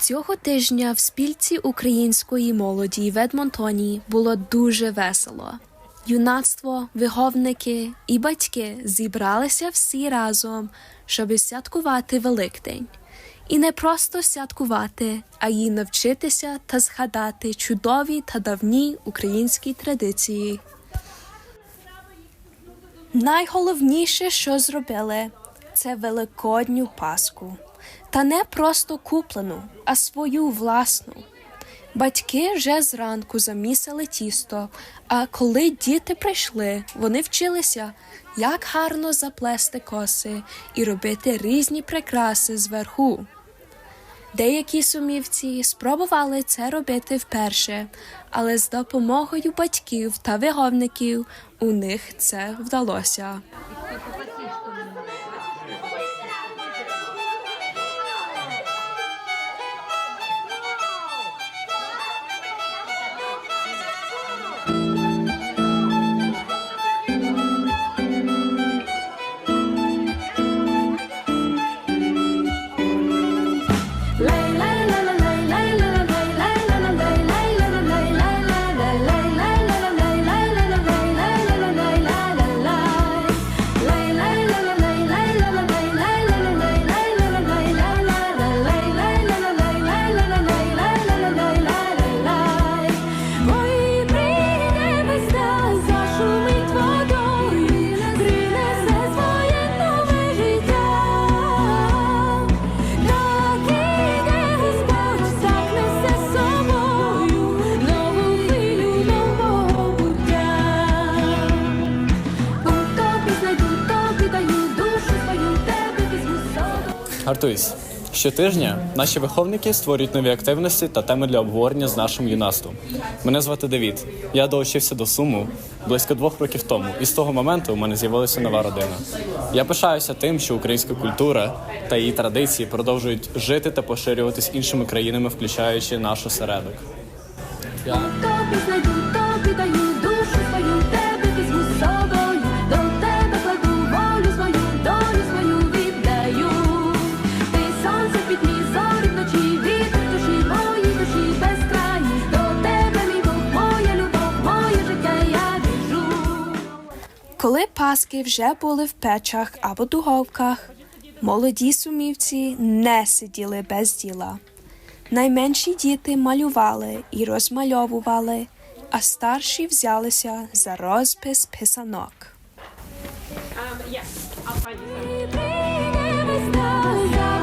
Цього тижня в спільці української молоді в Едмонтоні було дуже весело. Юнацтво, виховники і батьки зібралися всі разом, щоб святкувати Великдень. І не просто святкувати, а й навчитися та згадати чудові та давні українські традиції. Найголовніше, що зробили, це великодню паску. Та не просто куплену, а свою власну. Батьки вже зранку замісили тісто, а коли діти прийшли, вони вчилися, як гарно заплести коси і робити різні прикраси зверху. Деякі сумівці спробували це робити вперше, але з допомогою батьків та виховників у них це вдалося. Гартуйсь. Щотижня наші виховники створюють нові активності та теми для обговорення з нашим юнацтвом. Мене звати Давід. Я долучився до суму близько двох років тому, і з того моменту у мене з'явилася нова родина. Я пишаюся тим, що українська культура та її традиції продовжують жити та поширюватись іншими країнами, включаючи наш осередок. Паски вже були в печах або духовках, молоді сумівці не сиділи без діла. Найменші діти малювали і розмальовували, а старші взялися за розпис писанок. Прийде весна,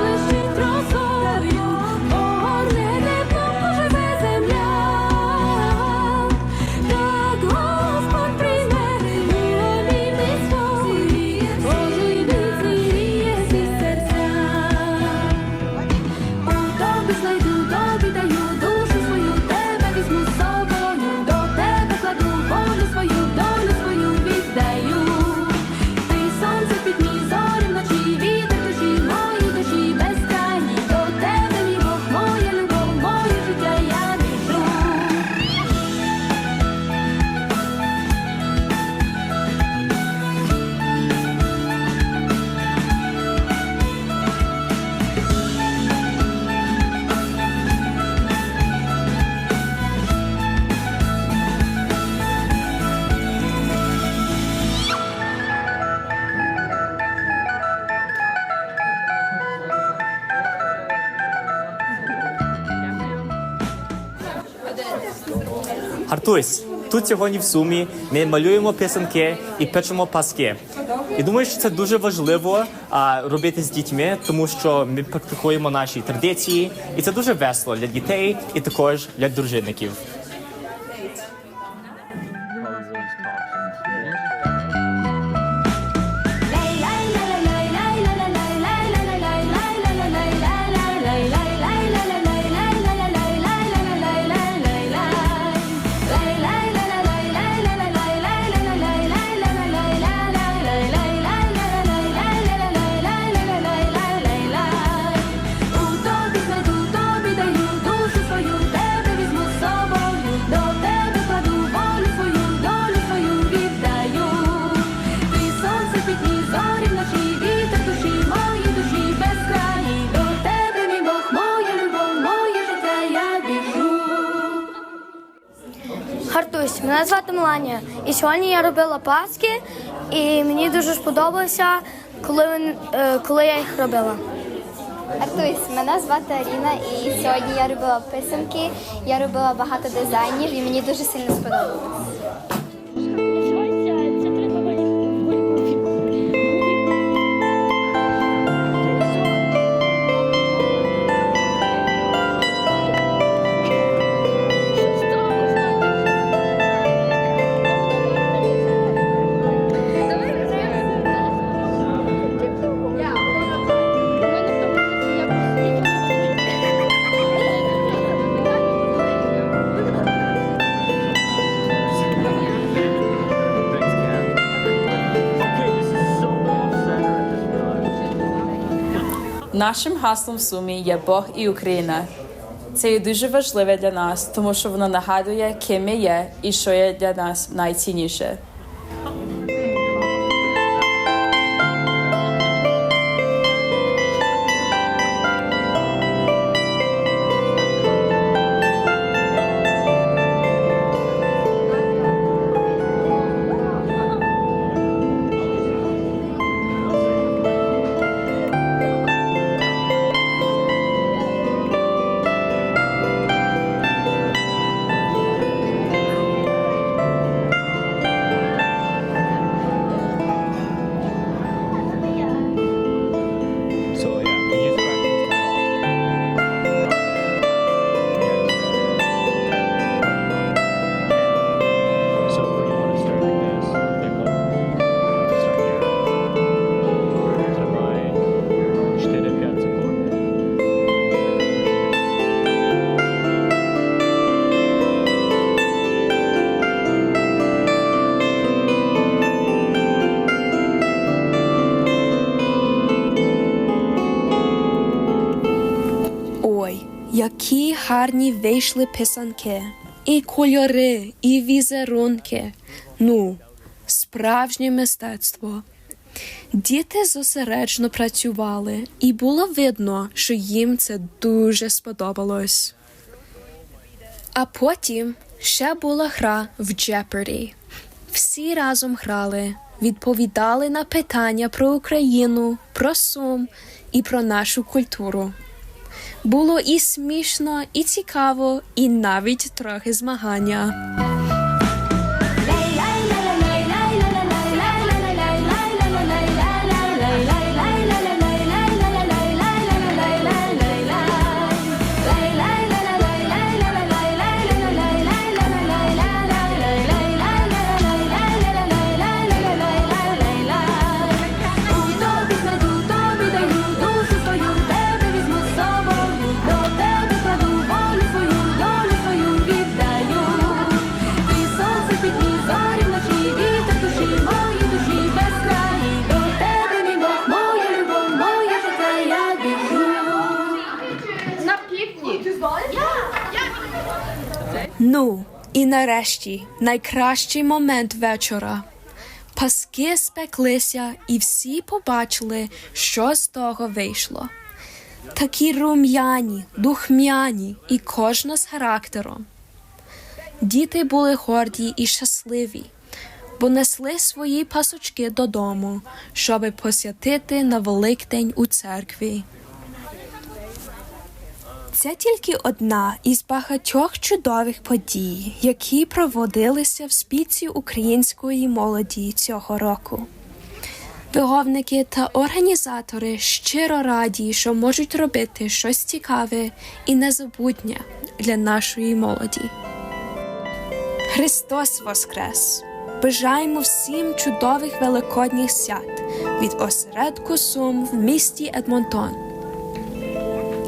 Гартуйсь, тут сьогодні в сумі ми малюємо писанки і печемо паски. І думаю, що це дуже важливо а, робити з дітьми, тому що ми практикуємо наші традиції, і це дуже весело для дітей і також для дружинників. Звати Меланія. І сьогодні я робила паски, і мені дуже сподобалося, коли, е, коли я їх робила. Артусь, мене звати Аріна, і сьогодні я робила писанки, я робила багато дизайнів і мені дуже сильно сподобалось. Нашим гаслом в сумі є Бог і Україна. Це є дуже важливе для нас, тому що воно нагадує, ким ми є і що є для нас найцінніше. Які гарні вийшли писанки, і кольори, і візерунки. Ну, справжнє мистецтво. Діти зосереджено працювали, і було видно, що їм це дуже сподобалось. А потім ще була гра в Jeopardy. Всі разом грали, відповідали на питання про Україну, про Сум і про нашу культуру. Було і смішно, і цікаво, і навіть трохи змагання. Ну, і нарешті найкращий момент вечора. Паски спеклися, і всі побачили, що з того вийшло. Такі рум'яні, духмяні, і кожна з характером. Діти були горді і щасливі, бо несли свої пасочки додому, щоби посвятити на Великдень у церкві. Це тільки одна із багатьох чудових подій, які проводилися в спільці української молоді цього року. Виховники та організатори щиро раді, що можуть робити щось цікаве і незабутнє для нашої молоді. Христос Воскрес! Бажаємо всім чудових великодніх свят від осередку Сум в місті Едмонтон.